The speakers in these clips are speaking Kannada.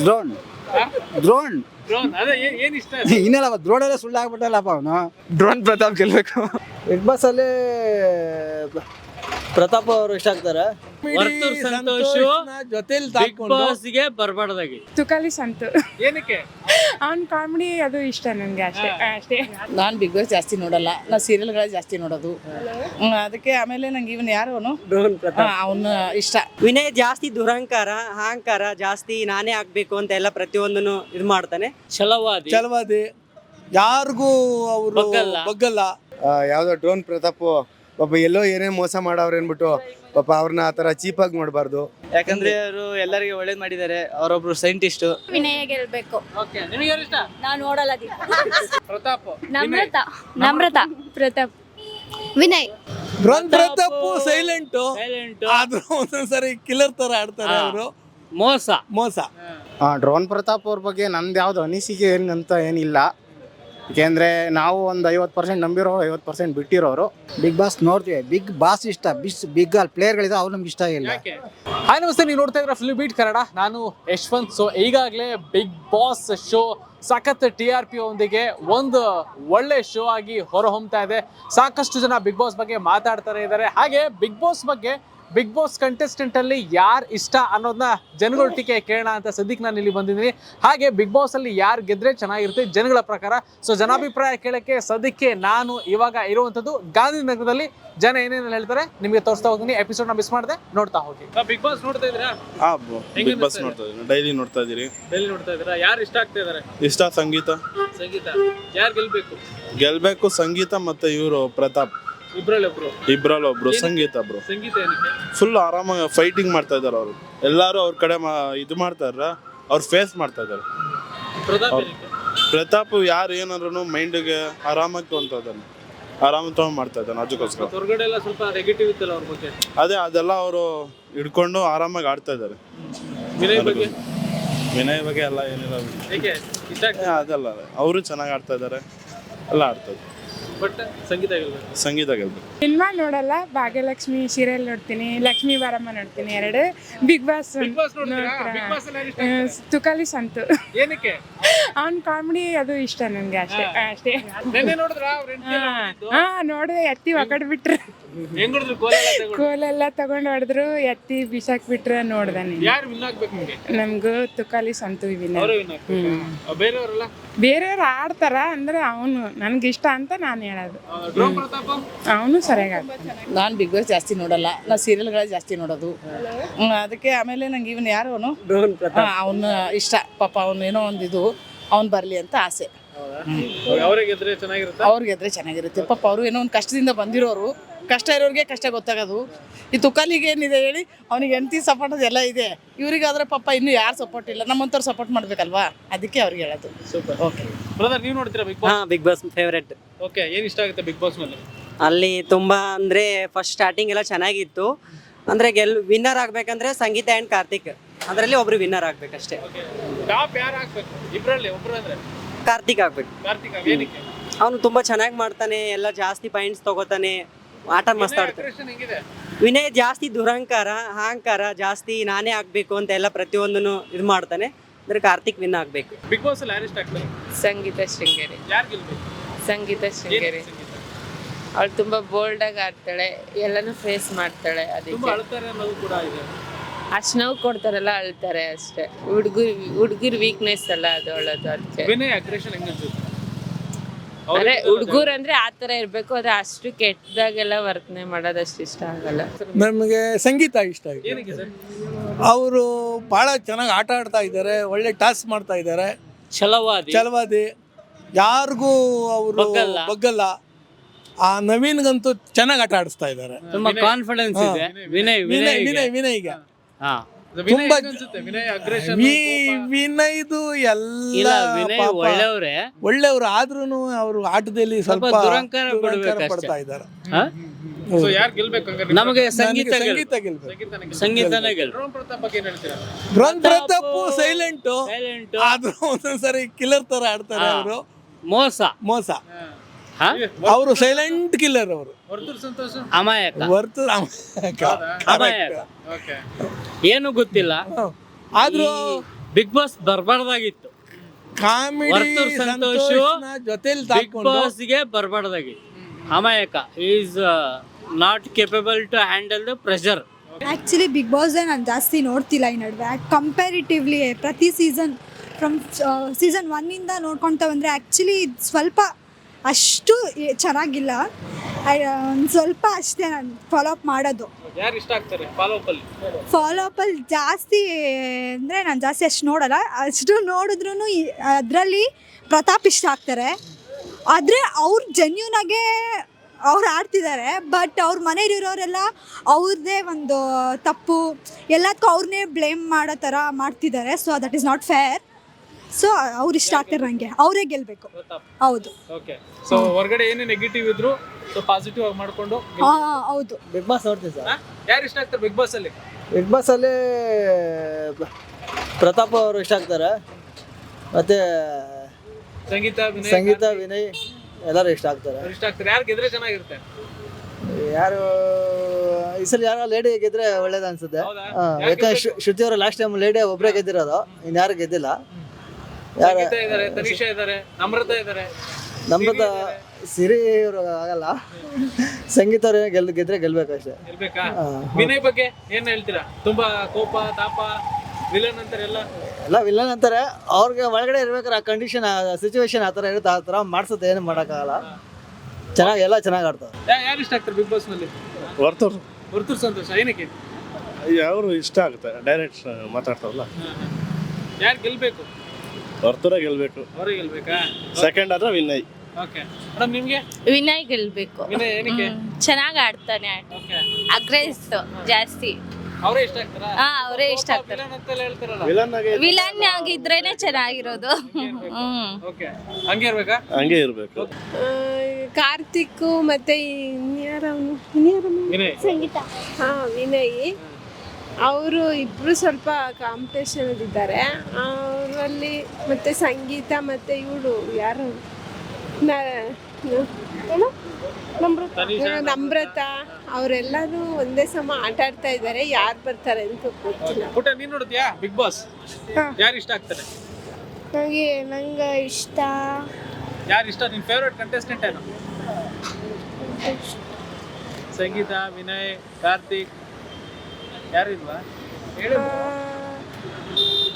ದ್ರೋಣ್. ದ್ರೋಣ್. ಡ್ರೋನ್ ಅದೇ ಏನ್- ಎಲ್ಲ ಇಷ್ಟ ಇನ್ನೆಲ್ಲ ದ್ರೋಣಲ್ಲೇ ಸುಳ್ಳು ಆಗ್ಬಿಟ್ಟಲ್ಲಪ್ಪ ಅವನು. ಡ್ರೋನ್ ಪ್ರತಾಪ್ ಗೆಲ್ಬೇಕು. ಬಿಗ್ ಬಾಸ್ ಅಲ್ಲಿ ಪ್ರತಾಪ್ ಅವರು ಇಷ್ಟ ಆಗ್ತಾರೆ. ವರ್ತೂರ್ ಸಂತೋಷ್ ಜೊತೆಲಿ ಬಿಗ್ ಬಾಸ್ಗೆ ಬರ್ಬಾರ್ದಾಗಿ. ತುಕಾಲಿ ಸಂತು. ಏನಕ್ಕೆ? ಅವ್ನ ಕಾಮಿಡಿ ಅದು ಇಷ್ಟ ನನಗೆ ಅಷ್ಟೇ ಅಷ್ಟೇ. ನಾನು ಬಿಗ್ ಬಾಸ್ ಜಾಸ್ತಿ ನೋಡಲ್ಲ ನಾ ಸೀರಿಯಲ್ಗಳ ಜಾಸ್ತಿ ನೋಡೋದು. ಹ್ಮ್, ಅದಕ್ಕೆ ಆಮೇಲೆ ನಂಗೆ ಇವನ್ ಯಾರು ಅವನು? ಅವನು ಇಷ್ಟ. ವಿನಯ್ ಜಾಸ್ತಿ ದುರಹಂಕಾರ ಅಹಂಕಾರ ಜಾಸ್ತಿ ನಾನೇ ಆಗ್ಬೇಕು ಅಂತ ಎಲ್ಲ ಪ್ರತಿಯೊಂದನ್ನು ಇದು ಮಾಡ್ತಾನೆ. ಛಲವಾದಿ. ಛಲವಾದಿ. ಯಾರಿಗೂ ಅವರು ಬಗ್ಗಲ್ಲ. ಬಗ್ಗಲ್ಲ. ಯಾವುದೋ ಡ್ರೋನ್ ಪ್ರತಾಪ್ ಪಾಪ ಎಲ್ಲೋ ಏನೇ ಮೋಸ ಮಾಡವ್ರ ಏನ್ಬಿಟ್ಟು ಪಾಪ ಅವ್ರನ್ನ ಆ ಥರ ಚೀಪಾಗಿ ಮಾಡಬಾರ್ದು ಯಾಕಂದ್ರೆ ಅವರು ಎಲ್ಲರಿಗೆ ಒಳ್ಳೇದ್ ಮಾಡಿದ್ದಾರೆ ಅವರೊಬ್ರು ಸೈಂಟಿಸ್ಟ್ ವಿನಯ ಗೆಲ್ಬೇಕು. ಓಕೆ ನಿನಗೆ ಇಷ್ಟ? ನಾವು ನೋಡಲ್ಲ ಪ್ರತಾಪ್. ನಮ್ರತ. ನಮ್ರತ. ಪ್ರತಾಪ್. ವಿನಯ್. ಪ್ರತಾಪ್ ಸೈಲೆಂಟ್ ಸೈಲೆಂಟ್ ಆದ್ರೂ ಒಂದೊಂದ್ಸರಿ ಕಿಲ್ಲರ್ ತರ ಆಡ್ತಾರೆ ಅವರು. ಮೋಸ. ಮೋಸ. ಡ್ರೋನ್ ಪ್ರತಾಪ್ ಅವ್ರ ಬಗ್ಗೆ ನಂದು ಯಾವ್ದು ಅನಿಸಿಕೆ ಏನಂತ ಏನಿಲ್ಲ. ಏಕೆಂದ್ರೆ ನಾವು ಒಂದು ಐವತ್ತು ಪರ್ಸೆಂಟ್ ನಂಬಿರೋ ಐವತ್ತು ಪರ್ಸೆಂಟ್ ಬಿಟ್ಟಿರೋರು. ಬಿಗ್ ಬಾಸ್ ನೋಡ್ತೀವಿ. ಬಿಗ್ ಬಾಸ್ ಇಷ್ಟ. ಬಿಸ್ ಬಿಗ್ ಅಲ್ಲಿ ಪ್ಲೇಯರ್ಗಳಿದ್ರೆ ಅವ್ರು ನಮ್ಗೆ ಇಷ್ಟ ಇಲ್ಲ ಯಾಕೆ? ಹಾಯ್ ನಮಸ್ತೆ. ನೀವು ನೋಡ್ತಾ ಇದ್ರ ಫಿಲ್ಮ್ ಬೀಟ್ ಕನ್ನಡ. ನಾನು ಯಶ್ವಂತ್. ಸೊ ಈಗಾಗಲೇ ಬಿಗ್ ಬಾಸ್ ಶೋ ಸಖತ್ ಟಿ ಆರ್ ಪಿ ಒಂದಿಗೆ ಒಂದು ಒಳ್ಳೆ ಶೋ ಆಗಿ ಹೊರಹೊಮ್ತಾ ಇದೆ. ಸಾಕಷ್ಟು ಜನ ಬಿಗ್ ಬಾಸ್ ಬಗ್ಗೆ ಮಾತಾಡ್ತಾರೆ ಇದ್ದಾರೆ. ಹಾಗೆ ಬಿಗ್ ಬಾಸ್ ಬಗ್ಗೆ ಬಿಗ್ ಬಾಸ್ ಕಂಟೆಸ್ಟೆಂಟ್ ಅಲ್ಲಿ ಯಾರು ಇಷ್ಟ ಅನ್ನೋದನ್ನ ಜನಗಳೊಟ್ಟಿಗೆ ಕೇಳೋಣ ಅಂತ ಸದ್ಯಕ್ಕೆ ನಾನು ಇಲ್ಲಿ ಬಂದಿದ್ದೀನಿ. ಹಾಗೆ ಬಿಗ್ ಬಾಸ್ ಅಲ್ಲಿ ಯಾರು ಗೆದ್ರೆ ಚೆನ್ನಾಗಿರುತ್ತೆ ಜನಗಳ ಪ್ರಕಾರ. ಸೊ ಜನಾಭಿಪ್ರಾಯ ಕೇಳಕ್ಕೆ ಸದ್ಯಕ್ಕೆ ನಾನು ಇವಾಗ ಇರುವಂತದ್ದು ಗಾಂಧಿನಗರದಲ್ಲಿ ಜನ ಏನೇನು ಹೇಳ್ತಾರೆ ನಿಮಗೆ ತೋರಿಸ್ತಾ ಹೋಗ್ತೀನಿ. ಎಪಿಸೋಡ್ನ ಮಿಸ್ ಮಾಡದೆ ನೋಡ್ತಾ ಹೋಗಿ. ಬಿಗ್ ಬಾಸ್ ನೋಡ್ತಾ ಇದ್ದೀರಾ? ಹೆಂಗೆ ಬಿಗ್ ಬಾಸ್ ನೋಡ್ತಾ ಇದ್ದೀನಿ. ಡೈಲಿ ನೋಡ್ತಾ ಇದ್ದೀರಿ. ಡೈಲಿ ನೋಡ್ತಾ ಇದ್ದೀರಾ? ಯಾರು ಇಷ್ಟ ಆಗ್ತಾ ಇದಾರೆ ಇಷ್ಟ ಸಂಗೀತ. ಸಂಗೀತ. ಯಾರು ಗೆಲ್ಬೇಕು? ಗೆಲ್ಬೇಕು ಸಂಗೀತ ಮತ್ತೆ ಇವರು ಪ್ರತಾಪ್. ಇಬ್ರಲ್ಲಿ ಒಬ್ರು? ಸಂಗೀತ ಬ್ರೋ ಸಂಗೀತ ಫುಲ್ ಆರಾಮಾಗಿ ಫೈಟಿಂಗ್ ಮಾಡ್ತಾ ಇದಾರೆ ಅವರು. ಎಲ್ಲಾರು ಅವ್ರ ಕಡೆ ಇದು ಮಾಡ್ತಾ ಇದ್ರ ಅವ್ರು ಫೇಸ್ ಮಾಡ್ತಾ ಇದಾರೆ. ಪ್ರತಾಪ್ ಯಾರು ಏನಾದ್ರು ಮೈಂಡ್ಗೆ ಆರಾಮಾಗಿ ತೊಗೊಂತ ಇದ್ದಾನೆ. ಆರಾಮ ತಗೊಂಡ್ ಮಾಡ್ತಾ ಇದ್ದಾನೆ ಅದಕ್ಕೋಸ್ಕರ. ಮತ್ತೆ ಹೊರಗಡೆ ಎಲ್ಲ ಸ್ವಲ್ಪ ನೆಗೆಟಿವ್ ಇತ್ತಲ್ಲ ಅವ್ರ ಬಗ್ಗೆ? ಅದೇ ಅದೆಲ್ಲ ಅವರು ಹಿಡ್ಕೊಂಡು ಆರಾಮಾಗಿ ಆಡ್ತಾ ಇದ್ದಾರೆ. ವಿನಯ್ ಬಗ್ಗೆ? ವಿನಯ್ ಬಗ್ಗೆ ಎಲ್ಲ ಏನಿಲ್ಲ. ಅದೆಲ್ಲ. ಅವರು ಚೆನ್ನಾಗಿ ಆಡ್ತಾ ಇದ್ದಾರೆ. ಎಲ್ಲ ಆಡ್ತಾ ಇದ್ದಾರೆ. ಬಟ್ ಸಂಗೀತ ಗೆಲ್ಬೇಕು ಸಂಗೀತ ಗೆಲ್ಬೇಕು ಸಿನಿಮಾ ನೋಡಲ್ಲ ಭಾಗ್ಯಲಕ್ಷ್ಮಿ ಸೀರಿಯಲ್ ನೋಡ್ತೀನಿ ಲಕ್ಷ್ಮೀ ಬಾರಮ್ಮ ನೋಡ್ತೀನಿ ಎರಡು ಬಿಗ್ ಬಾಸ್ ಬಿಗ್ ಬಾಸ್ ನೋಡ್ತೀರಾ? ಬಿಗ್ ಬಾಸ್ ಅಲ್ಲಿ ಯಾರು ಇಷ್ಟ? ತುಕಾಲಿ ಸಂತು. ಏನಕ್ಕೆ? ಅವ್ನ ಕಾಮಿಡಿ ಅದು ಇಷ್ಟ ನನ್ಗೆ ಅಷ್ಟೇ ಅಷ್ಟೇ. ನೆನ್ನೆ ನೋಡಿದ್ರ? ಅವ್ರ? ಹಾ ನೋಡಿದೆ ಎತ್ತಿ ಒಗಡ್ ಬಿಟ್ರು ಕೋಲೆಲ್ಲ ತಗೊಂಡ್ ಹೊಡೆದ್ರು ಎತ್ತಿ ಬಿಸಾಕ್ ಬಿಟ್ರ ನೋಡ್ದೆ ನಮ್ಗು ಯಾರು ವಿನ್ ಆಗ್ಬೇಕು ನಿಮ್ಗೆ ನಮ್ಗೂ ತುಕಾಲಿ ಸಂತು ವಿನ ಅವರೇ ವಿನ್ ಆಗ್ಬೇಕು. ಬೇರೆಯವರೆಲ್ಲ? ಬೇರೆಯವ್ರು ಆಡ್ತಾರ ಅಂದ್ರೆ ಅವನು ನನ್ಗೆ ಇಷ್ಟ ಅಂತ ನಾನು ಹೇಳೋದು. ಡ್ರೋನ್ ಪ್ರತಾಪ? ಅವನು ಸರಿಯಾಗಿ ನಾನು ಬಿಗ್ ಬಾಸ್ ಜಾಸ್ತಿ ನೋಡಲ್ಲ. ನಾ ಸೀರಿಯಲ್ಗಳ ಜಾಸ್ತಿ ನೋಡೋದು. ಹ್ಮ್, ಅದಕ್ಕೆ ಆಮೇಲೆ ನಂಗೆ ಇವನ್ ಯಾರು ಅವನು? ಅವನು ಇಷ್ಟ. ಪಾಪ ಅವನು ಏನೋ ಒಂದು ಇದು ಅವ್ನು ಬರಲಿ ಅಂತ ಆಸೆ. ಅವರೇ ಗೆದ್ರೆ ಚೆನ್ನಾಗಿರುತ್ತೆ? ಅವ್ರಿಗೆ ಗೆದ್ರೆ ಚೆನ್ನಾಗಿರುತ್ತೆ. ಪಾಪ ಅವರು ಏನೋ ಒಂದು ಕಷ್ಟದಿಂದ ಬಂದಿರೋರು. ಕಷ್ಟ ಇರೋರಿಗೆ ಕಷ್ಟ ಗೊತ್ತಾಗೋದು. ಈ ತುಕಾಲಿಗೆ ಏನಿದೆ ಹೇಳಿ ಅವ್ನಿಗೆ ಎಂತಿ ಸಪೋರ್ಟ್ ಎಲ್ಲ ಇದೆ. ಇವರಿಗಾದ್ರೆ ಪಾಪ ಇನ್ನು ಯಾರು ಸಪೋರ್ಟ್ ಇಲ್ಲ. ನಮ್ಮಂಥವ್ರು ಸಪೋರ್ಟ್ ಮಾಡ್ಬೇಕಲ್ವಾ? ಅದಕ್ಕೆ ಅವ್ರಿಗೆ ಹೇಳೋದು. ಸೂಪರ್. ಓಕೆ ಬ್ರದರ್ ನೀವು ನೋಡ್ತೀರಾ ಬಿಗ್ ಹಾ ಬಿಗ್ ಬಾಸ್ ಫೇವ್ರೆಟ್ ಓಕೆ ಏನು ಇಷ್ಟ ಆಗುತ್ತೆ ಬಿಗ್ ಬಾಸ್ ಮೇಲೆ ಅಲ್ಲಿ ತುಂಬಾ ಅಂದ್ರೆ ಫಸ್ಟ್ ಸ್ಟಾರ್ಟಿಂಗ್ ಎಲ್ಲ ಚೆನ್ನಾಗಿತ್ತು. ಅಂದ್ರೆ ಗೆಲ್ ವಿನ್ನರ್ ಆಗ್ಬೇಕಂದ್ರೆ ಸಂಗೀತ ಆ್ಯಂಡ್ ಕಾರ್ತಿಕ್. ಅದರಲ್ಲಿ ಒಬ್ರು ವಿನ್ನರ್ ಆಗ್ಬೇಕಷ್ಟೇ. ಟಾಪ್ ಯಾರು ಆಗಬೇಕು? ಇಬ್ರಲ್ಲಿ ಒಬ್ರು ಅಂದ್ರೆ? ಕಾರ್ತಿಕ್ ಆಗ್ಬೇಕು. ಕಾರ್ತಿಕ್ ಏನಕ್ಕೆ? ಅವನು ತುಂಬಾ ಚೆನ್ನಾಗಿ ಮಾಡ್ತಾನೆ ಎಲ್ಲ ಜಾಸ್ತಿ ಪಾಯಿಂಟ್ಸ್ ತಗೋತಾನೆ ಆಟ ಮಸ್ತ್ ಆಡ್ತಾನೆ ವಿನಯ್ ಜಾಸ್ತಿ ದುರಹಂಕಾರ ಅಹಂಕಾರ ಜಾಸ್ತಿ ನಾನೇ ಆಗ್ಬೇಕು ಅಂತ ಎಲ್ಲ ಪ್ರತಿಯೊಂದನ್ನು ಇದು ಮಾಡ್ತಾನೆ. ಅಂದ್ರೆ ಕಾರ್ತಿಕ್ ವಿನ್ ಆಗ್ಬೇಕು. ಬಿಗ್ ಬಾಸ್ ಅಲ್ಲಿ ಯಾರು ಇಷ್ಟ ಆಗ್ತಾರೆ? ಸಂಗೀತ ಶೃಂಗೇರಿ. ಯಾರು ಗೆಲ್ಬೇಕು? ಸಂಗೀತ ಶೃಂಗೇರಿ. ಅವಳು ತುಂಬಾ ಬೋಲ್ಡ್ ಆಗಿ ಆಡ್ತಾಳೆ ಎಲ್ಲಾನು ಫೇಸ್ ಮಾಡ್ತಾಳೆ ಅದಕ್ಕೆ. ಅಳ್ತಾರೆ ಅನ್ನೋದು ಕೂಡ ಇದೆ. ಅಷ್ಟು ನೋವು ಕೊಡ್ತಾರಲ್ಲ ಅಳ್ತಾರೆ ಅಷ್ಟೇ. ಹುಡುಗರು ಹುಡುಗರ ವೀಕ್ನೆಸ್ ಅಲ್ಲ ಅದು ಅಳೋದು ಅದಕ್ಕೆ ವಿನಯ್ ಅಗ್ರೆಷನ್ ಹೆಂಗ್ ಅನ್ಸುತ್ತೆ? ಅಂದ್ರೆ ಆ ತರ ಇರ್ಬೇಕು ಆದ್ರೆ ಅಷ್ಟು ಕೆಟ್ಟದಾಗೆಲ್ಲ ವರ್ತನೆ ಮಾಡೋದಷ್ಟು ಇಷ್ಟ ಆಗಲ್ಲ. ನಮಗೆ ಸಂಗೀತ ಇಷ್ಟ ಆಗಿದೆ. ಏನಕ್ಕೆ ಸರ್? ಅವರು ಬಹಳ ಚೆನ್ನಾಗಿ ಆಟ ಆಡ್ತಾ ಇದ್ದಾರೆ ಒಳ್ಳೆ ಟಾಸ್ಕ್ ಮಾಡ್ತಾ ಇದ್ದಾರೆ. ಛಲವಾದಿ. ಛಲವಾದಿ. ಯಾರಿಗೂ ಅವರು ಬಗ್ಗಲ್ಲ. ಬಗ್ಗಲ್ಲ. ಆ ನವೀನ್ಗಂತೂ ಚೆನ್ನಾಗಿ ಆಟ ಆಡಿಸ್ತಾ ಇದ್ದಾರೆ. ತುಂಬಾ ಕಾನ್ಫಿಡೆನ್ಸ್ ಇದೆ. ವಿನಯ್ ವಿನಯ್ ವಿನಯ್ ವಿನಯ್ ವಿನಯ್ಗೆ. ಹಾ. ವಿನಯ್ ತುಂಬಾ ಹೆಂಗ್ ಅನ್ಸುತ್ತೆ? ವಿನಯ್ ಅಗ್ರೆಷನ್ ವಿ ವಿನಯ್ದು ಇಲ್ಲ ಎಲ್ಲ ವಿನಯ್ ಪಾಪ ಒಳ್ಳೆಯವ್ರೆ. ಒಳ್ಳೆಯವರು ಆದ್ರೂ ಅವರು ಆಟದಲ್ಲಿ ಸ್ವಲ್ಪ ದುರಂಕಾರ ದುರಂಕಾರ ಬಿಡ್ಬೇಕಷ್ಟೇ. ಪಡ್ತಾ ಇದ್ದಾರೆ. ಸೊ ಯಾರು ಗೆಲ್ಬೇಕು ಹಂಗಾರೆ ನಮಗೆ ನನಗೆ ಸಂಗೀತ ಗೆಲ್- ಸಂಗೀತ ಗೆಲ್ಬೇಕು. ಸಂಗೀತನೇ ಗೆಲ್ಬೇಕು. ಸಂಗೀತನೇ ಗೆಲ್ ಡ್ರೋನ್ ಪ್ರತಾಪ್ ಬಗ್ಗೆ ಏನ್ ಹೇಳ್ತೀರಾ? ಡ್ರೋನ್ ಪ್ರತಾಪ್ ಸೈಲೆಂಟ್ ಸೈಲೆಂಟ್ ಆದ್ರೂ ಒಂದೊಂದ್ಸರಿ ಕಿಲ್ಲರ್ ತರ ಆಡ್ತಾರೆ. ಅವರು. ಮೋಸ. ಮೋಸ. ಹಾ? ಅವರು ಸೈಲೆಂಟ್ ಕಿಲ್ಲರ್ ಅವರು. ವರ್ತೂರ್ ಸಂತೋಷ್? ಅಮಾಯಕ. ವರ್ತು ಅಮಾಯಕ ಓಕೆ. ಏನು ಗೊತ್ತಿಲ್ಲ. ಆದ್ರೂ ಬಿಗ್ ಬಾಸ್ ಬರ್ಬಾರ್ದಾಗಿತ್ತು. ಕಾಮಿಡಿ ವರ್ತೂರ್ ಸಂತೋಷ್ ಜೊತೆಲಿ ಬಿಗ್ ತಾಕೊಂಡು. ಬಾಸ್ಗೆ ಬರ್ಬಾರ್ದಾಗಿತ್ತು. ಅಮಾಯಕ. Is not capable to handle the pressure actually big boss ನಾನು ಜಾಸ್ತಿ ನೋಡ್ತಿಲ್ಲ ಈ ನಡುವೆ. ಕಂಪ್ಯಾರಿಟಿವ್ಲಿ ಪ್ರತಿ ಸೀಸನ್ ಫ್ರಮ್ ಸೀಸನ್ ಒನ್ನಿಂದ ನೋಡ್ಕೊಳ್ತಾ ಬಂದರೆ ಆ್ಯಕ್ಚುಲಿ ಸ್ವಲ್ಪ ಅಷ್ಟು ಎ- ಚೆನ್ನಾಗಿಲ್ಲ. ಒಂದು ಸ್ವಲ್ಪ ಅಷ್ಟೇ ನಾನು ಫಾಲೋ ಅಪ್ ಮಾಡೋದು. ಯಾರು ಇಷ್ಟ ಆಗ್ತಾರೆ ಫಾಲೋ ಅಪ್ ಅಲ್ಲಿ? ಫಾಲೋ ಅಪ್ಪಲ್ಲಿ ಜಾಸ್ತಿ ಅಂದರೆ ನಾನು ಜಾಸ್ತಿ ಅಷ್ಟು ನೋಡಲ್ಲ. ಅಷ್ಟು ನೋಡಿದ್ರೂ ಅದರಲ್ಲಿ ಪ್ರತಾಪ್ ಇಷ್ಟ ಆಗ್ತಾರೆ. ಆದರೆ ಅವ್ರು ಜೆನ್ಯೂನಾಗೆ ಅವ್ರು ಆಡ್ತಿದ್ದಾರೆ ಬಟ್ ಅವ್ರ ಮನೇಲಿರೋರೆಲ್ಲ ಅವ್ರದ್ದೇ ಒಂದು ತಪ್ಪು ಎಲ್ಲದಕ್ಕೂ ಅವ್ರನ್ನೇ ಬ್ಲೇಮ್ ಮಾಡೋ ಥರ ಮಾಡ್ತಿದ್ದಾರೆ so that is not fair so ಅವ್ರು ಇಷ್ಟ ಆಗ್ತಾರೆ ನನಗೆ ಅವರೇ ಗೆಲ್ಬೇಕು. ಹೌದು. ಓಕೆ ಸೊ ಹೊರಗಡೆ ಏನೇ ನೆಗೆಟಿವ್ ಇದ್ರು ಸೊ ಪಾಸಿಟಿವ್ ಆಗಿ ಮಾಡ್ಕೊಂಡು ಹಾ ಹೌದು. ಬಿಗ್ ಬಾಸ್ ನೋಡ್ತೀನಿ ಸರ್. ಯಾರು ಇಷ್ಟ ಆಗ್ತಾರೆ ಬಿಗ್ ಬಾಸ್ ಅಲ್ಲಿ? ಬಿಗ್ ಬಾಸಲ್ಲಿ ಪ್ರತಾಪ್ ಅವರು ಇಷ್ಟ ಆಗ್ತಾರೆ. ಮತ್ತೆ ಸಂಗೀತ ವಿನಯ್ ಸಂಗೀತ ವಿನಯ್ ಎಲ್ಲರೂ ಇಷ್ಟ ಆಗ್ತಾರೆ. ಅವ್ರು ಇಷ್ಟ ಆಗ್ತಾರೆ. ಯಾರು ಗೆದ್ರೆ ಚೆನ್ನಾಗಿರುತ್ತೆ? ಯಾರು ಈ ಸಲ ಯಾರೋ ಲೇಡಿ ಗೆದ್ರೆ ಒಳ್ಳೇದು ಅನ್ಸುತ್ತೆ. ಹೌದಾ? ಹಾ, ಯಾಕಂದ್ರೆ? ಶ್ರುತಿ ಅವರು ಲಾಸ್ಟ್ ಟೈಮ್ ಲೇಡಿ ಒಬ್ಬರೇ ಗೆದ್ದಿರೋದು. ಇನ್ಯಾರು ಗೆದ್ದಿಲ್ಲ. ನಮ್ರತಾ ಸಿರಿ ಅವರು ಆಗಲ್ಲ. ಸಂಗೀತ ಅವ್ರು ಗೆಲ್ ಗೆದ್ರೆ ಗೆಲ್ಬೇಕು ಅಷ್ಟೇ. ವಿನಯ್ ಬಗ್ಗೆ ಏನ್ ಹೇಳ್ತೀರಾ? ತುಂಬಾ ಕೋಪ ತಾಪ ವಿಲನ್ ಅಂತಾರೆ ಎಲ್ಲ ಎಲ್ಲ ವಿಲ್ಲನ್ ಅಂತಾರೆ. ಅವ್ರಿಗೆ ಒಳಗಡೆ ಇರ್ಬೇಕಾರೆ ಆ ಕಂಡೀಷನ್ ಸಿಚುವೇಶನ್ ಆ ಥರ ಇರುತ್ತೆ ಆ ಥರ ಮಾಡ್ಸುತ್ತೆ ಏನು ಮಾಡೋಕ್ಕಾಗಲ್ಲ. ಚೆನ್ನಾಗಿ ಎಲ್ಲ ಚೆನ್ನಾಗಿ ಆಡ್ತಾರೆ. ಯಾರು ಇಷ್ಟ ಆಗ್ತಾರೆ ಬಿಗ್ ಬಾಸ್ನಲ್ಲಿ? ವರ್ತೂರ್. ವರ್ತೂರ್ ಸಂತೋಷ ಏನಕ್ಕೆ? ಅವರು ಇಷ್ಟ ಆಗುತ್ತೆ ಡೈರೆಕ್ಟ್ ಮಾತಾಡ್ತಾರಲ್ಲ. ಯಾರು ಗೆಲ್ಬೇಕು? ವರ್ತೂರೇ ಗೆಲ್ಬೇಕು. ಅವ್ರಿಗೆ ಗೆಲ್ಬೇಕಾ? ಸೆಕೆಂಡ್ ಆದ್ರೆ ವಿನಯ್. ಓಕೆ. ಮೇಡಮ್ ನಿಮಗೆ? ವಿನಯ್ ಗೆಲ್ಬೇಕು. ವಿನಯ್ ಏನಕ್ಕೆ? ಚೆನ್ನಾಗಿ ಆಡ್ತಾನೆ ಓಕೆ. ಅಗ್ರೆಸ್ ಜಾಸ್ತಿ. ಅವರೇ ಇಷ್ಟ ಆಗ್ತಾರಾ? ಹಾ ಅವರೇ ಇಷ್ಟ ಆಗ್ತಾರೆ. ವಿಲನ್ ಅಂತ ಹೇಳ್ತಾರಲ್ಲ. ವಿಲನ್ ಆಗಿ ವಿಲನ್ ಆಗಿದ್ರೇನೆ ಚೆನ್ನಾಗಿರೋದು. ಹ್ಮ್. ಓಕೆ. ಹಂಗೆ ಇರ್ಬೇಕಾ? ಹಂಗೆ ಇರಬೇಕು. ಕಾರ್ತಿಕ್ ಮತ್ತೆ ಇನ್ಯಾರವನು? ಇನ್ಯಾರವನು? ವಿನಯ್. ಸಂಗೀತ. ಹಾ ವಿನಯ್. ಅವರು ಇಬ್ಬರು ಸ್ವಲ್ಪ ಕಾಂಪಿಟೇಷನ್ ಇದ್ದಾರೆ ಅವರಲ್ಲಿ ಮತ್ತೆ ಸಂಗೀತ ಮತ್ತೆ ಇವಳು ಯಾರು? ಏನು? ನಮ್ರತ. ಅವರೆಲ್ಲರೂ ಒಂದೇ ಸಮ ಆಟ ಆಡ್ತಾ ಇದ್ದಾರೆ. ಯಾರು ಬರ್ತಾರೆ ಅಂತ ಗೊತ್ತಿಲ್ಲ. ಪುಟ ನೀನ್ ನೋಡ್ತೀಯಾ ಬಿಗ್ ಬಾಸ್ ಯಾರು ಇಷ್ಟ ಆಗ್ತಾರೆ? ನನಗೆ ನಂಗೆ ಇಷ್ಟ. ಯಾರು ಇಷ್ಟ? ನಿನ್ ಫೇವ್ರೆಟ್ ಕಂಟೆಸ್ಟೆಂಟ್ ಏನು? ಸಂಗೀತ ವಿನಯ್ ಕಾರ್ತಿಕ್. ಯಾರು ಇಲ್ವಾ ಹೇಳಿ.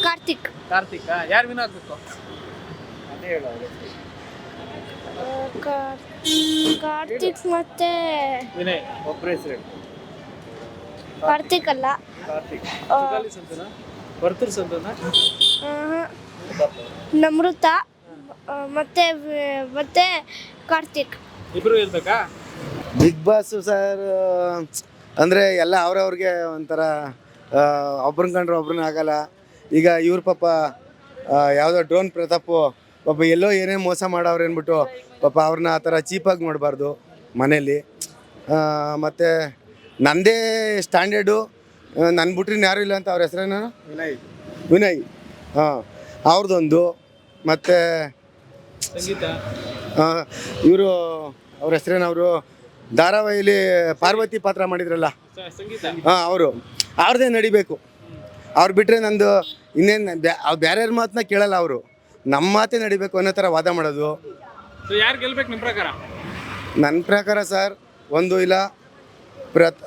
ಕಾರ್ತಿಕ್. ಕಾರ್ತಿಕ್? ಯಾರು ವಿನ್ ಆಗ್ಬೇಕು? ಕಾರ್ತಿಕ್ ಮತ್ತೆ ವಿನಯ್ ಕಾರ್ತಿಕ್ ಅಲ್ಲ. ಕಾರ್ತಿಕ್. ಸಂತನ? ವರ್ತೂರ್ ಸಂತನ? ನಮೃತ ಮತ್ತೆ ಮತ್ತೆ ಕಾರ್ತಿಕ್. ಇಬ್ರು ಇರ್ಬೇಕಾ ಬಿಗ್ ಬಾಸ್ ಸರ್ ಅಂದರೆ ಎಲ್ಲ ಅವ್ರವ್ರಿಗೆ ಒಂಥರ ಒಬ್ರನ್ನ ಕಂಡ್ರೆ ಒಬ್ರನ್ನ ಆಗಲ್ಲ. ಈಗ ಇವ್ರ ಪಾಪ ಯಾವುದೋ ಡ್ರೋನ್ ಪ್ರತಾಪು ಪಾಪ ಎಲ್ಲೋ ಏನೇ ಮೋಸ ಮಾಡೋರು ಅಂದ್ಬಿಟ್ಟು ಪಾಪ ಅವ್ರನ್ನ ಆ ಥರ ಚೀಪಾಗಿ ನೋಡಬಾರ್ದು ಮನೇಲಿ ಮತ್ತು ನಂದೇ ಸ್ಟ್ಯಾಂಡರ್ಡು ನನ್ನ ಬಿಟ್ರಿನ ಯಾರು ಇಲ್ಲ ಅಂತ ಅವ್ರ ಹೆಸರೇನು? ವಿನಯ್. ವಿನಯ್. ಹಾಂ ಅವ್ರದ್ದೊಂದು ಮತ್ತು ಸಂಗೀತ. ಇವರು ಅವ್ರ ಹೆಸರೇನವರು ಅವರು? ಧಾರಾವಾಹಿಲಿ ಪಾರ್ವತಿ ಪಾತ್ರ ಮಾಡಿದ್ರಲ್ಲ? ಹಾ ಅವರು. ಅವ್ರದೇ ನಡಿಬೇಕು. ಅವ್ರು ಬಿಟ್ಟರೆ ನಂದು ಇನ್ನೇನು ಬೇರೆ ಮಾತನ್ನ ಕೇಳಲ್ಲ ಅವರು. ನಮ್ಮ ಮಾತೇ ನಡಿಬೇಕು ಅನ್ನೋ ಥರ ವಾದ ಮಾಡೋದು. ಯಾರು ಗೆಲ್ಬೇಕು ನಿಮ್ಮ ಪ್ರಕಾರ? ನನ್ನ ಪ್ರಕಾರ ಸರ್ ಒಂದು ಇಲ್ಲ ಪ್ರತ್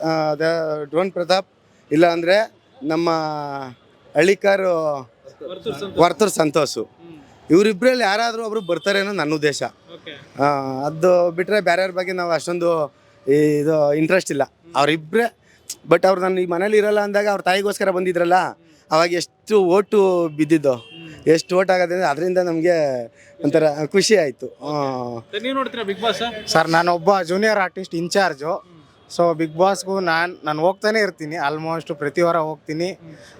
ಡ್ರೋನ್ ಪ್ರತಾಪ್ ಇಲ್ಲ ಅಂದರೆ ನಮ್ಮ ಹಳ್ಳಿಕಾರು ವರ್ತೂರ್ ಸಂತೋಷು. ಇವರಿಬ್ಬರಲ್ಲಿ ಯಾರಾದರೂ ಒಬ್ರು ಬರ್ತಾರೆ ಅನ್ನೋ ನನ್ನ ಉದ್ದೇಶ. ಓಕೆ ಆ, ಅದು ಬಿಟ್ಟರೆ ಬೇರೆಯವ್ರ ಬಗ್ಗೆ ನಾವು ಅಷ್ಟೊಂದು ಈ ಇದು ಇಂಟ್ರೆಸ್ಟ್ ಇಲ್ಲ. ಅವರಿಬ್ಬರೇ ಬಟ್ ಅವ್ರು ನಾನು ಈ ಮನೇಲಿ ಇರಲ್ಲ ಅಂದಾಗ ಅವ್ರ ತಾಯಿಗೋಸ್ಕರ ಬಂದಿದ್ರಲ್ಲ ಅವಾಗ ಎಷ್ಟು ಓಟು ಬಿದ್ದಿದ್ದು ಎಷ್ಟು ಓಟ್ ಆಗೋದ್ರೆ ಅದರಿಂದ ನಮಗೆ ಒಂಥರ ಖುಷಿ ಆಯಿತು. ನೀವು ನೋಡ್ತೀರಾ ಬಿಗ್ ಬಾಸ್ ಸರ್ ನಾನೊಬ್ಬ junior artist in-charge so big ಬಾಸ್ಗೂ ನಾನು ನಾನು ಹೋಗ್ತಾನೆ ಇರ್ತೀನಿ. ಆಲ್ಮೋಸ್ಟ್ ಪ್ರತಿ ವಾರ ಹೋಗ್ತೀನಿ.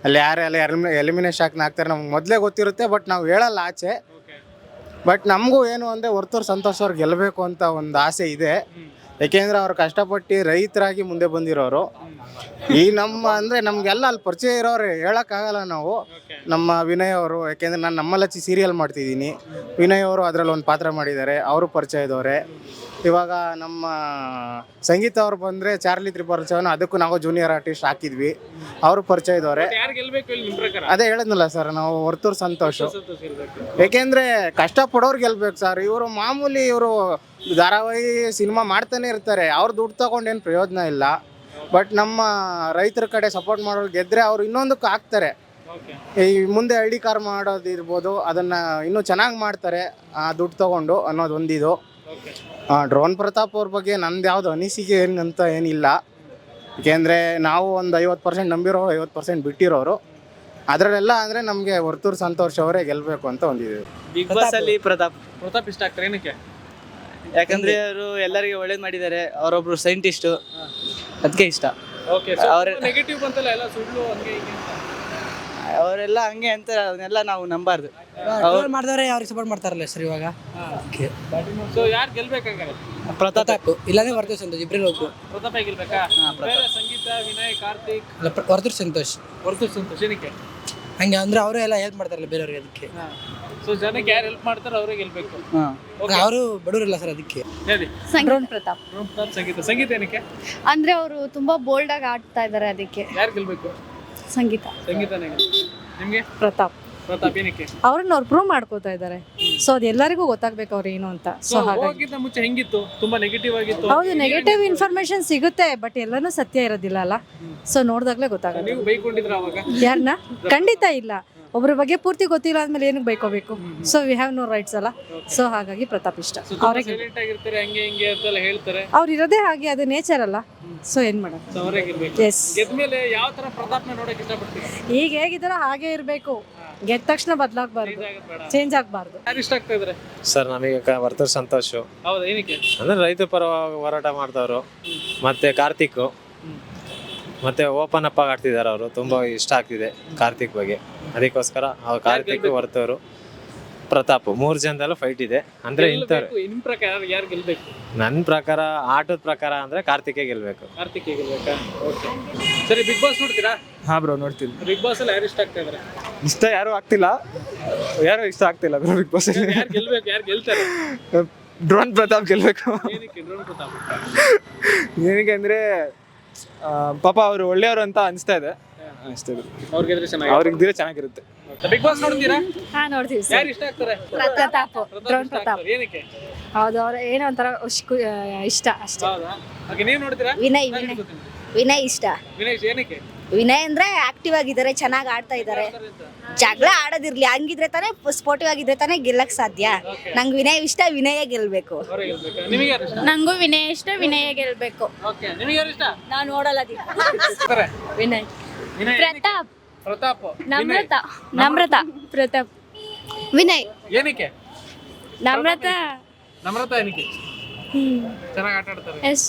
ಅಲ್ಲಿ ಯಾರೆಲ್ಲ ಎಲಿಮಿನೇಷನ್ ಹಾಕ್ನ ಹಾಕ್ತಾರೆ ನಮ್ಗೆ ಮೊದಲೇ ಗೊತ್ತಿರುತ್ತೆ ಬಟ್ ನಾವು ಹೇಳಲ್ಲ ಆಚೆ. ಬಟ್ ನಮಗೂ ಏನು ಅಂದರೆ ಹೊರ್ತವ್ರು ಸಂತೋಷ್ ಅವ್ರು ಗೆಲ್ಲಬೇಕು ಅಂತ ಒಂದು ಆಸೆ ಇದೆ. ಯಾಕೆಂದ್ರೆ ಅವ್ರು ಕಷ್ಟಪಟ್ಟು ರೈತರಾಗಿ ಮುಂದೆ ಬಂದಿರೋರು. ಈ ನಮ್ಮ ಅಂದರೆ ನಮಗೆಲ್ಲ ಅಲ್ಲಿ ಪರಿಚಯ ಇರೋರು ಹೇಳೋಕ್ಕಾಗಲ್ಲ ನಾವು. ನಮ್ಮ ವಿನಯ್ ಅವರು, ಯಾಕೆಂದರೆ ನಾನು ನಮ್ಮಲ್ಲಚ್ಚಿ ಸೀರಿಯಲ್ ಮಾಡ್ತಿದ್ದೀನಿ. ವಿನಯ್ ಅವರು ಅದರಲ್ಲಿ ಒಂದು ಪಾತ್ರ ಮಾಡಿದ್ದಾರೆ. ಅವರು ಪರಿಚಯ ಇವಾಗ ನಮ್ಮ ಸಂಗೀತ ಅವ್ರು ಬಂದರೆ ಚಾರ್ಲಿ ತ್ರಿಪರ್ ಸೆವೆನ್ ಅದಕ್ಕೂ ನಾವು ಜೂನಿಯರ್ ಆರ್ಟಿಸ್ಟ್ ಹಾಕಿದ್ವಿ. ಅವರು ಪರಿಚಯ ಇದ್ದವ್ರೆ. ಯಾರು ಗೆಲ್ಬೇಕು ಇಲ್ಲಿ ನಿಮ್ ಪ್ರಕಾರ? ಅದೇ ಹೇಳದ್ನಲ್ಲ ಸರ್ ನಾವು ವರ್ತೂರ್ ಸಂತೋಷ. ಸಂತೋಷ್ ಕಷ್ಟ ಏಕೆಂದ್ರೆ ಕಷ್ಟಪಡೋರು ಗೆಲ್ಬೇಕು ಸರ್ ಇವರು ಮಾಮೂಲಿ ಇವರು ಧಾರಾವಾಹಿ ಸಿನಿಮಾ ಮಾಡ್ತಾನೆ ಇರ್ತಾರೆ. ಅವ್ರು ದುಡ್ಡು ತಗೊಂಡೇನು ಪ್ರಯೋಜನ ಇಲ್ಲ. ಬಟ್ ನಮ್ಮ ರೈತರ ಕಡೆ ಸಪೋರ್ಟ್ ಮಾಡೋರು ಗೆದ್ರೆ ಅವ್ರು ಇನ್ನೊಂದಕ್ಕೆ ಹಾಕ್ತಾರೆ. ಈ ಮುಂದೆ ಹಳ್ಳಿ ಕಾರ್ ಮಾಡೋದಿರ್ಬೋದು ಅದನ್ನ ಇನ್ನೂ ಚೆನ್ನಾಗಿ ಮಾಡ್ತಾರೆ ಆ ದುಡ್ಡು ತಗೊಂಡು ಅನ್ನೋದು ಒಂದಿದು. ಡ್ರೋನ್ ಪ್ರತಾಪ್ ಅವ್ರ ಬಗ್ಗೆ ನಂದು ಯಾವುದು ಅನಿಸಿಕೆ ಏನಂತ ಏನಿಲ್ಲ. ಏಕೆಂದರೆ ನಾವು ಒಂದು ಐವತ್ತು ಪರ್ಸೆಂಟ್ ನಂಬಿರೋ ಐವತ್ತು ಪರ್ಸೆಂಟ್ ಬಿಟ್ಟಿರೋರು. ಅದರಲ್ಲೆಲ್ಲ ಅಂದರೆ ನಮಗೆ ವರ್ತೂರ್ ಸಂತೋಷ್ ಅವರೇ ಗೆಲ್ಲಬೇಕು ಅಂತ ಒಂದಿದೆ. ಬಿಗ್ ಬಾಸ್ ಅಲ್ಲಿ ಪ್ರತಾಪ್. ಪ್ರತಾಪ್ ಇಷ್ಟ ಆಗ್ತಾರೆ ಏನಕ್ಕೆ? ಯಾಕಂದ್ರೆ ಅವರು ಎಲ್ಲರಿಗೆ ಒಳ್ಳೇದು ಮಾಡಿದ್ದಾರೆ ಅವರೊಬ್ರು ಸೈಂಟಿಸ್ಟು ಅದಕ್ಕೆ ಇಷ್ಟ. ಓಕೆ ಅವರೇ ನೆಗೆಟಿವ್ ಬಂತಲ್ಲ ಎಲ್ಲ ಸುಳ್ಳು ಹಂಗೆ? ಅವರೆಲ್ಲ ಹಂಗೆ ಅಂತ ಅದನ್ನೆಲ್ಲ ನಾವು ನಂಬಾರ್ದು. ಮಾಡಿದವ್ರೆ ಅವ್ರಿಗೆ ಸಪೋರ್ಟ್ ಮಾಡ್ತಾರಲ್ಲ ಸರ್ ಇವಾಗ? ಸೊ ಯಾರು ಗೆಲ್ಬೇಕಂಗಾರೆ ಪ್ರತಾಪ್. ಇಲ್ಲಾಂದ್ರೆ ವರ್ತೂರ್ ಸಂತೋಷ್ ಇಬ್ಬರಲ್ಲಿ ಹೋಗು ಪ್ರತಾಪ ಗೆಲ್ಬೇಕಾ? ಬೇರೆ ಸಂಗೀತ ವಿನಯ್ ಕಾರ್ತಿಕ್? ವರ್ತೂರ್ ಸಂತೋಷ್. ಹೊರತು ಸಂತೋಷ್ ಏನಕ್ಕೆ? ಹಂಗೆ ಅಂದ್ರೆ ಅವರು ಎಲ್ಲ ಹೆಲ್ಪ್ ಮಾಡ್ತಾರಲ್ಲ ಬೇರೆಯವ್ರಿಗೆ ಅದಕ್ಕೆ. ಸೊ ಜನಕ್ಕೆ ಯಾರು ಹೆಲ್ಪ್ ಮಾಡ್ತಾರೋ ಅವರೇ ಗೆಲ್ಬೇಕು. ಹಾಂ. ಅವರು ಬಡವರಿಲ್ಲ ಸರ್ ಅದಕ್ಕೆ. ಹೇಳಿ. ಡ್ರೋನ್ ಪ್ರತಾಪ್. ಪ್ರತಾಪ್ ಸಂಗೀತ. ಸಂಗೀತ ಏನಕ್ಕೆ? ಅಂದ್ರೆ ಅವರು ತುಂಬಾ ಬೋಲ್ಡ್ ಆಗಿ ಆಡ್ತಾ ಇದ್ದಾರೆ ಅದಕ್ಕೆ. ಯಾರು ಗೆಲ್ಬೇಕು? ಸಂಗೀತ. ಸಂಗೀತನೇ ನಿಮ್ಗೆ? ಪ್ರತಾಪ್. ಪ್ರತಾಪ್ ಏನಕ್ಕೆ? ಅವ್ರನ್ನ ಅವ್ರು ಪ್ರೂವ್ ಮಾಡ್ಕೋತಾ ಇದ್ದಾರೆ. ಸೊ ಅದು ಎಲ್ಲರಿಗೂ ಗೊತ್ತಾಗ್ಬೇಕು ಅವ್ರು ಏನು ಅಂತ. ಸೊ ಹೋಗಿದ್ದ ಮುಂಚೆ ಹೆಂಗಿತ್ತು? ತುಂಬಾ ನೆಗೆಟಿವ್ ಆಗಿತ್ತು. ಹೌದು ನೆಗೆಟಿವ್ ಇನ್ಫಾರ್ಮೇಶನ್ ಸಿಗುತ್ತೆ ಬಟ್ ಎಲ್ಲಾನು ಸತ್ಯ ಇರೋದಿಲ್ಲ ಅಲ್ಲ. ಸೊ ನೋಡಿದಾಗ್ಲೇ ಗೊತ್ತಾಗುತ್ತೆ ನೀವು ಬೈಕೊಂಡಿದ್ರ ಅವಾಗ? ಯಾರನ್ನ ಖಂಡಿತ ಇಲ್ಲ. ಒಬ್ಬರ ಬಗ್ಗೆ ಪೂರ್ತಿ ಗೊತ್ತಿಲ್ಲ ಆದ್ಮೇಲೆ ಏನಕ್ಕೆ ಬೈಕೋಬೇಕು? So we have no rights ಅಲ್ಲ. ಸೊ ಹಾಗಾಗಿ ಪ್ರತಾಪ್ ಇಷ್ಟ. ಅವ್ರಿಗೆ ಸೈಲೆಂಟ್ ಆಗಿರ್ತಾರೆ ಹಂಗೆ ಹಿಂಗೆ ಅಂತೆಲ್ಲ ಹೇಳ್ತಾರೆ. ಅವ್ರು ಇರೋದೇ ಹಾಗೆ ಅದು ನೇಚರ್ ಅಲ್ಲ. ಸೊ ಏನ್ ಮಾಡೋದು? ಎಸ್ ಈಗ ಹೇಗಿದಾರೋ ಹಾಗೆ ಇರಬೇಕು. ಗೆದ್ದ ತಕ್ಷಣ ಬದಲಾಗಬಾರ್ದು. ಚೇಂಜ್ ಆಗಬಾರ್ದು. ಸರ್ ನಮಗೆ ವರ್ತರ್ ಸಂತೋಷ್. ಹೌದಾ ಏನಕ್ಕೆ? ಅಂದ್ರೆ ರೈತ ಪರ ಹೋರಾಟ ಮಾಡ್ದವರು. ಮತ್ತೆ ಕಾರ್ತಿಕ್. ಮತ್ತೆ ಓಪನ್ ಅಪ್ ಆಗಿ ಆಡ್ತಿದ್ದಾರೆ ಅವರು. ತುಂಬಾ ಇಷ್ಟ ಆಗ್ತಿದೆ ಕಾರ್ತಿಕ್ ಬಗ್ಗೆ. ಅದಕ್ಕೋಸ್ಕರ ಅವ್ರು ಕಾರ್ತಿಕ್ ವರ್ತವರು ಪ್ರತಾಪ್. ಮೂರ್ ಜನದಲ್ಲೂ ಫೈಟ್ ಇದೆ. ಅಂದ್ರೆ ಇಂಥವ್ರು. ನಿಮ್ ಪ್ರಕಾರ ಯಾರು ಗೆಲ್ಬೇಕು? ನನ್ನ ಪ್ರಕಾರ ಆಟದ ಪ್ರಕಾರ ಅಂದ್ರೆ ಕಾರ್ತಿಕೇ ಗೆಲ್ಬೇಕು. ಕಾರ್ತಿಕ್ ಗೆಲ್ಬೇಕಾ? ಓಕೆ. ಸರಿ ಬಿಗ್ ಬಾಸ್ ನೋಡ್ತೀರಾ? ಹಾ ಬ್ರೋ ನೋಡ್ತೀನಿ. ಬಿಗ್ ಬಾಸ್ ಅಲ್ಲಿ ಯಾರು ಇಷ್ಟ ಆಗ್ತಾ ಇದಾರೆ? ಇಷ್ಟ ಯಾರು ಆಗ್ತಿಲ್ಲ. ಯಾರು ಇಷ್ಟ ಆಗ್ತಿಲ್ಲ ಬ್ರೋ ಬಿಗ್ ಬಾಸ್ ಯಾರು ಗೆಲ್ಬೇಕು ಯಾರು ಗೆಲ್ತಾರೆ? ಡ್ರೋನ್ ಪ್ರತಾಪ್ ಗೆಲ್ಬೇಕು. ಏನಕ್ಕೆ ಡ್ರೋನ್ ಪ್ರತಾಪ್? ಏನಕ್ಕೆ ಅಂದ್ರೆ ಪಾಪ ಅವರು ಒಳ್ಳೆಯವರು ಅಂತ ಅನಿಸ್ತಾ ಇದೆ. ಅಷ್ಟೇ ಚೆನ್ನಾಗಿ ಚೆನ್ನಾಗಿರುತ್ತೆ. ಬಿಗ್ ಬಾಸ್ ನೋಡ್ತೀರಾ? ಹಾ ನೋಡ್ತೀವಿ ಯಾರು ಇಷ್ಟ ಆಗ್ತಾರೆ? ಪ್ರತಾಪ್. ಪ್ರತಾಪ್ ಏನಕ್ಕೆ? ಹೌದು ಅವ್ರ ಏನೋ ಒಂಥರ ಇಷ್ಟ ಅಷ್ಟೇ. ಹೌದಾ? ಓಕೆ ನೀವು ನೋಡ್ತೀರಾ? ವಿನಯ್ ವಿನಯ್. ವಿನಯ್ ಇಷ್ಟ. ವಿನೇಶ್ ಏನಕ್ಕೆ? ವಿನಯ್ ಅಂದ್ರೆ ಆಕ್ಟಿವ್ ಆಗಿದ್ದಾರೆ ಚೆನ್ನಾಗಿ ಆಡ್ತಾ ಇದ್ದಾರೆ. ಜಗಳ ಆಡೋದಿರ್ಲಿ ಹಂಗಿದ್ರೆ ತಾನೇ ಸ್ಪೋರ್ಟಿವ್ ಆಗಿದ್ರೆ ತಾನೇ ಗೆಲ್ಲಕ್ ಸಾಧ್ಯ. ನಂಗೆ ವಿನಯ್ ಇಷ್ಟ ವಿನಯ ಗೆಲ್ಬೇಕು. ನಂಗೂ ವಿನಯ್ ಇಷ್ಟ ವಿನಯ ಗೆಲ್ಬೇಕು. ಓಕೆ ನಿಮಗೆ ಯಾರು ಇಷ್ಟ? ನಾವು ನೋಡಲ್ಲ. ವಿನಯ್? ಪ್ರತಾಪ್. ಪ್ರತಾಪ್. ನಮ್ರತ. ನಮ್ರತ. ಪ್ರತಾಪ್. ವಿನಯ್. ಏನಕ್ಕೆ? ನಮ್ರತ. ನಮ್ರತ ಏನಕ್ಕೆ? ಚೆನ್ನಾಗಿ ಆಟ ಆಡ್ತಾರೆ. ಎಸ್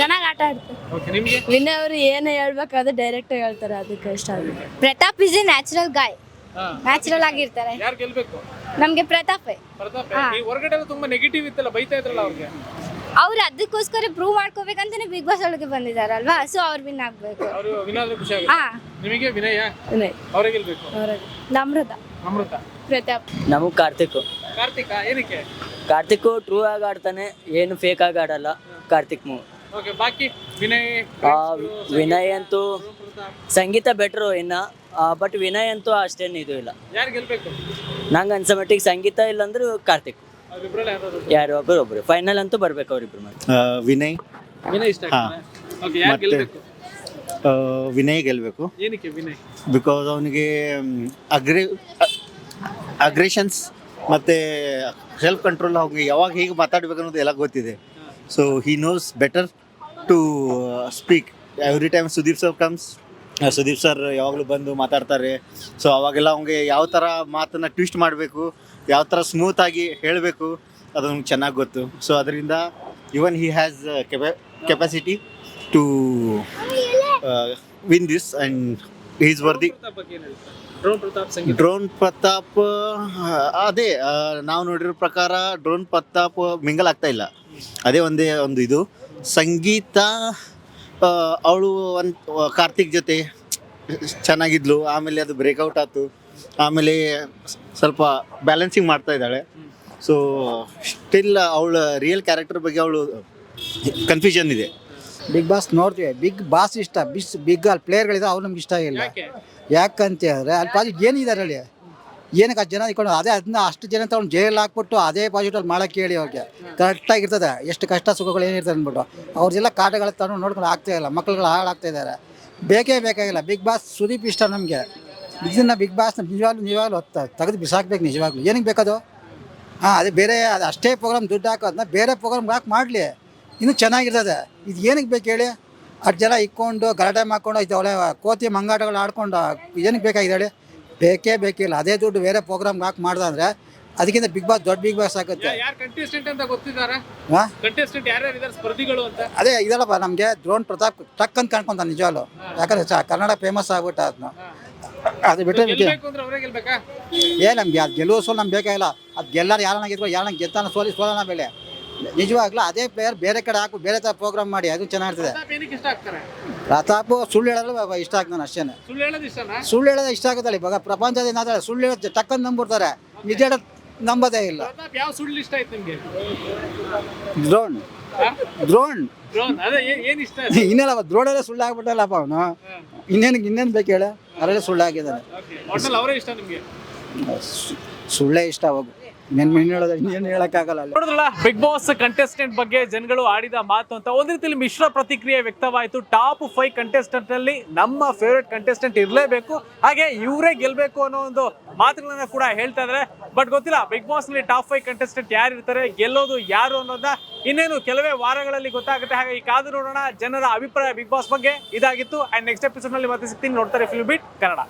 ಚೆನ್ನಾಗಿ ಆಟ ಆಡ್ತಾರೆ. ಓಕೆ ನಿಮಗೆ? ವಿನಯ್ ಅವರು ಏನು ಹೇಳ್ಬೇಕಾದ್ರೆ ಡೈರೆಕ್ಟ್ ಹೇಳ್ತಾರೆ ಅದಕ್ಕೆ ಇಷ್ಟ ಆಗುತ್ತೆ Pratap is a natural guy ಹಾ. ನ್ಯಾಚುರಲ್ ಆಗಿರ್ತಾರೆ. ಯಾರು ಗೆಲ್ಬೇಕು? ನಮ್ಗೆ ಪ್ರತಾಪೇ. ಪ್ರತಾಪ್? ಈ ಹೊರಗಡೆ ಎಲ್ಲ ತುಂಬಾ ನೆಗೆಟಿವ್ ಇತ್ತಲ್ಲ ಬೈತಾ ಇದ್ರಲ್ಲ ಅವ್ರಿಗೆ? ಅವ್ರು ಅದಕ್ಕೋಸ್ಕರ ಪ್ರೂವ್ ಮಾಡ್ಕೋಬೇಕಂತಾನೆ ಬಿಗ್ ಬಾಸ್ ಒಳಗೆ ಬಂದಿದಾರಲ್ವಾ? ಸೊ ಅವ್ರು ವಿನ್ ಆಗ್ಬೇಕು. ಅವರು ವಿನಾದ್ರೆ ಖುಷಿ ಆಗುತ್ತೆ. ಹಾ. ನಿಮಗೆ ವಿನಯ? ವಿನಯ್. ಅವರೇ ಗೆಲ್ಬೇಕು? ಅವ್ರಿಗೆ ನಮ್ರತ. ಅಮೃತ ಪ್ರತಾಪ್. ನಮಗೆ ಕಾರ್ತಿಕ್. ಕಾರ್ತಿಕ ಏನಕ್ಕೆ? ಕಾರ್ತಿಕ್ ಟ್ರೂ ಆಗಿ ಆಡ್ತಾನೆ ಏನು ಫೇಕ್ ಆಗಿ ಆಡಲ್ಲ. ಕಾರ್ತಿಕ್ ಮೂವ್ ಓಕೆ ಬಾಕಿ ವಿನಯ್ ವಿನಯ್ ಅಂತೂ ಸಂಗೀತ ಬೆಟ್ರು ಇನ್ನ. ಬಟ್ ವಿನಯ್ ಅಂತೂ ಅಷ್ಟೇನು ಇದು ಇಲ್ಲ. ಯಾರು ಗೆಲ್ಬೇಕು? ನಂಗೆ ಅನ್ಸೋ ಮಟ್ಟಿಗೆ ಸಂಗೀತ ಇಲ್ಲಾಂದ್ರೆ ಕಾರ್ತಿಕ್. ಅವ್ರಿಬ್ರಲ್ಲಿ ಯಾರು ಯಾರು ಒಬ್ಬರು ಒಬ್ರು. ಫೈನಲ್ ಅಂತೂ ಬರ್ಬೇಕು ಅವ್ರಿಬ್ರು ಮತ್ತೆ ವಿನಯ್. ವಿನಯ್ ಇಷ್ಟ ಓಕೆ ಯಾರು ಮತ್ತೆ- ಗೆಲ್ಬೇಕು? ವಿನಯ್ ಗೆಲ್ಲಬೇಕು ಏನಕ್ಕೆ ವಿನಯ್? ಬಿಕಾಸ್ ಅವನಿಗೆ ಅಗ್ರಿ ಅಗ್ರೆಷನ್ಸ್ ಮತ್ತೆ ಸೆಲ್ಫ್ ಕಂಟ್ರೋಲ್ ಅವ್ನಿಗೆ ಯಾವಾಗ ಹೇಗೆ ಮಾತಾಡ್ಬೇಕು ಅನ್ನೋದು ಎಲ್ಲ ಗೊತ್ತಿದೆ. So knows knows better to speak every time Sudeep sir comes Sudeep sir ಯಾವಾಗಲೂ ಬಂದು ಮಾತಾಡ್ತಾರೆ. ಸೊ ಅವಾಗೆಲ್ಲ ಅವ್ನಿಗೆ ಯಾವ ಥರ ಮಾತನ್ನು ಟ್ವಿಸ್ಟ್ ಮಾಡಬೇಕು, ಯಾವ ಥರ ಸ್ಮೂತಾಗಿ ಹೇಳಬೇಕು, ಅದು ಅವ್ನಿಗೆ ಚೆನ್ನಾಗಿ ಗೊತ್ತು. ಸೊ ಅದರಿಂದ even he has ಕೆಪ capacity to win this and is worthy drone Pratap Sangeetha. Drone Pratap ಆ, ಅದೇ ನಾವು ನೋಡಿರೋ ಪ್ರಕಾರ ಡ್ರೋನ್ ಪ್ರತಾಪ್ ಮಿಂಗಲ್ ಆಗ್ತಾ ಇಲ್ಲ. ಅದೇ ಒಂದೇ ಒಂದು ಇದು. ಸಂಗೀತ ಅವಳು ಒಂದು ಕಾರ್ತಿಕ್ ಜೊತೆ ಚೆನ್ನಾಗಿದ್ಲು ಆಮೇಲೆ ಅದು ಬ್ರೇಕೌಟ್ ಆಯ್ತು. ಆಮೇಲೆ ಸ್ವಲ್ಪ ಬ್ಯಾಲೆನ್ಸಿಂಗ್ ಮಾಡ್ತಾ ಇದ್ದಾಳೆ. ಸೊ ಸ್ಟಿಲ್ ಅವಳ ರಿಯಲ್ ಕ್ಯಾರೆಕ್ಟರ್ ಬಗ್ಗೆ ಅವಳು ಕನ್ಫ್ಯೂಷನ್ ಇದೆ. ಬಿಗ್ ಬಾಸ್ ನೋಡ್ತೀವಿ. ಬಿಗ್ ಬಾಸ್ ಇಷ್ಟ. ಬಿಸ್ ಬಿಗ್ ಅಲ್ಲಿ ಪ್ಲೇಯರ್ಗಳಿದೆ ಅವ್ರು ನಮ್ಗೆ ಇಷ್ಟ ಇಲ್ಲ. ಯಾಕಂತ ಹೇಳಿದ್ರೆ ಅಲ್ಲಿ ಪಾಸಿಟಿವ್ ಏನಿದ್ದಾರೆ ಅಲ್ಲಿ ಏನಕ್ಕೆ ಆ ಜನ ಇಟ್ಕೊಂಡು ಅದೇ ಅದನ್ನ ಅಷ್ಟು ಜನ ತಗೊಂಡು ಜೈಲಲ್ಲಿ ಹಾಕ್ಬಿಟ್ಟು ಅದೇ ಪಾಸಿಟಿವ್ ಮಾಡಕ್ಕೆ ಹೇಳಿ ಅವ್ರಿಗೆ. ಕರೆಕ್ಟಾಗಿರ್ತದೆ ಎಷ್ಟು ಕಷ್ಟ ಸುಖಗಳು ಏನಿರ್ತದೆ ಅಂದ್ಬಿಟ್ಟು. ಅವ್ರದೆಲ್ಲ ಕಾಟಗಳ ತಗೊಂಡು ನೋಡ್ಕೊಂಡು ಆಗ್ತಾ ಇಲ್ಲ. ಮಕ್ಳುಗಳು ಹಾಳಾಗ್ತಾ ಇದ್ದಾರೆ. ಬೇಕೇ ಬೇಕಾಗಿಲ್ಲ. ಬಿಗ್ ಬಾಸ್ ಸುದೀಪ್ ಇಷ್ಟ ನಮಗೆ. ಇದನ್ನ ಬಿಗ್ ಬಾಸ್ನ ನಿಜವಾಗ್ಲೂ ನಿಜವಾಗ್ಲೂ ತೆಗೆದು ಬಿಸಾಕ್ಬೇಕು ನಿಜವಾಗ್ಲೂ. ಏನಕ್ಕೆ ಬೇಕದು ಹಾಂ ಅದೇ ಬೇರೆ ಅದು ಅಷ್ಟೇ ಪ್ರೋಗ್ರಾಮ್ ದುಡ್ಡು ಹಾಕೋದನ್ನ ಬೇರೆ ಪ್ರೋಗ್ರಾಮ್ ಹಾಕಿ ಮಾಡಲಿ. ಇನ್ನೂ ಚೆನ್ನಾಗಿರ್ತದೆ. ಇದು ಏನಕ್ಕೆ ಬೇಕು ಹೇಳಿ? ಅಷ್ಟು ಜನ ಇಕ್ಕೊಂಡು ಗಲಾಟೆ ಮಾಡ್ಕೊಂಡು ಇದು ಒಳ್ಳೆ ಕೋತಿ ಮಂಗಾಟಗಳು ಆಡ್ಕೊಂಡು ಏನಕ್ಕೆ ಬೇಕಾಗಿದೆ ಹೇಳಿ? ಬೇಕೇ ಬೇಕಿಲ್ಲ. ಅದೇ ದುಡ್ಡು ಬೇರೆ ಪ್ರೋಗ್ರಾಮ್ ಹಾಕಿ ಮಾಡ್ದಂದ್ರೆ ಅದಕ್ಕಿಂತ ಬಿಗ್ ಬಾಸ್ ದೊಡ್ಡ ಬಿಗ್ ಬಾಸ್ ಆಗುತ್ತೆ. ಅದೇ ಇದಲ್ಲಪ್ಪ ನಮಗೆ ದ್ರೋಣ್ ಪ್ರತಾಪ್ ಟಕ್ ಅಂತ ಕಾಣ್ಕೊಂತ ನಿಜವಾಗ್ಲು. ಯಾಕಂದ್ರೆ ಚ- ಕನ್ನಡ ಫೇಮಸ್ ಆಗ್ಬಿಟ್ಟ ಅದನ್ನ ಅದು ಬಿಟ್ಟರೆ ಏ ನಮ್ಗೆ ಅದು ಗೆಲುವು ಸೋಲು ನಮ್ಗೆ ಬೇಕಾಗಿಲ್ಲ ಅದು ಗೆಲ್ಲಾರ ಯಾರನ್ನ ಗೆದ್ಕೊ ಯಾರನ್ನ ಗೆದ್ದಾನ ಸೋಲಿ ಸೋಲನ ಬೆಲೆ ನಿಜವಾಗ್ಲೂ ಅದೇ ಪ್ಲೇಯರ್ ಬೇರೆ ಕಡೆ ಹಾಕು ಬೇರೆ ತರ ಪ್ರೋಗ್ರಾಮ್ ಮಾಡಿ ಅದು ಚೆನ್ನಾಗಿರ್ತದೆ. ಪ್ರತಾಪ್ ಏನಕ್ಕೆ ಇಷ್ಟ ಆಗ್ತಾರೆ? ಪ್ರತಾಪು ಸುಳ್ಳು ಹೇಳಲು ಇಷ್ಟ ಆಗ್ತಾನೆ ಅಷ್ಟೇನೆ. ಸುಳ್ಳು ಹೇಳೋದು ಇಷ್ಟನಾ? ಸುಳ್ಳು ಹೇಳೋದು ಇಷ್ಟ ಆಗುತ್ತಲ್ಲ ಇವಾಗ ಪ್ರಪಂಚದಿಂದ ಅದೇ ಸುಳ್ಳು ಹೇಳೋದು ಟಕ್ಕನ್ ನಂಬಿರ್ತಾರೆ ನಿಜ ಹೇಳೋದು ನಂಬೋದೇ ಇಲ್ಲ. ಪ್ರತಾಪ್ ಯಾವ ಸುಳ್ಳು ಇಷ್ಟ ಆಯ್ತು ನಿಮಗೆ? ದ್ರೋಣ್. ದ್ರೋಣ್. ಡ್ರೋನ್ ಅದೇ ಏನ್- ಏನ್ ಇಷ್ಟ ಇನ್ನೆಲ್ಲ ದ್ರೋಣಲ್ಲೇ ಸುಳ್ಳು ಆಗ್ಬಿಟ್ಟಲ್ಲಪ್ಪ ಅವನು. ಇನ್ನೇನು ಇನ್ನೇನು ಬೇಕು ಹೇಳ. ಅದರಲ್ಲೇ ಸುಳ್ಳು ಆಗಿದ್ದಾನೆ. ಒಟ್ನಲ್ಲಿ ಅವರೇ ಇಷ್ಟ ನಿಮ್ಗೆ? ಸು- ಸುಳ್ಳೇ ಇಷ್ಟ ಹೋಗು ಹೇಳೋಕ್ಕಾಗಲ್ಲ ಬಿಗ್ ಬಾಸ್ ಕಂಟೆಸ್ಟೆಂಟ್ ಬಗ್ಗೆ ಜನಗಳು ಆಡಿದ ಮಾತು ಅಂತ ಒಂದ್ ರೀತಿಯಲ್ಲಿ ಮಿಶ್ರ ಪ್ರತಿಕ್ರಿಯೆ ವ್ಯಕ್ತವಾಯಿತು. ಟಾಪ್ ಫೈವ್ ಕಂಟೆಸ್ಟೆಂಟ್ ಅಲ್ಲಿ ನಮ್ಮ ಫೇವರೇಟ್ ಕಂಟೆಸ್ಟೆಂಟ್ ಇರಲೇಬೇಕು. ಹಾಗೆ ಇವರೇ ಗೆಲ್ಬೇಕು ಅನ್ನೋ ಒಂದು ಮಾತುಗಳನ್ನ ಕೂಡ ಹೇಳ್ತಾ ಇದಾರೆ. ಬಟ್ ಗೊತ್ತಿಲ್ಲ ಬಿಗ್ ಬಾಸ್ನಲ್ಲಿ ಟಾಪ್ ಫೈವ್ ಕಂಟೆಸ್ಟೆಂಟ್ ಯಾರು ಇರ್ತಾರೆ, ಗೆಲ್ಲೋದು ಯಾರು ಅನ್ನೋದನ್ನ ಇನ್ನೇನು ಕೆಲವೇ ವಾರಗಳಲ್ಲಿ ಗೊತ್ತಾಗುತ್ತೆ. ಹಾಗೆ ಈ ಕಾದು ನೋಡೋಣ, ಜನರ ಅಭಿಪ್ರಾಯ ಬಿಗ್ ಬಾಸ್ ಬಗ್ಗೆ ಇದಾಗಿತ್ತು. ಅಂಡ್ ನೆಕ್ಸ್ಟ್ ಎಪಿಸೋಡ್ನಲ್ಲಿ ಮತ್ತೆ ಸಿಗ್ತೀನಿ. ನೋಡ್ತಾರೆ ಫಿಲ್ಮ್ ಬಿಟ್ ಕನ್ನಡ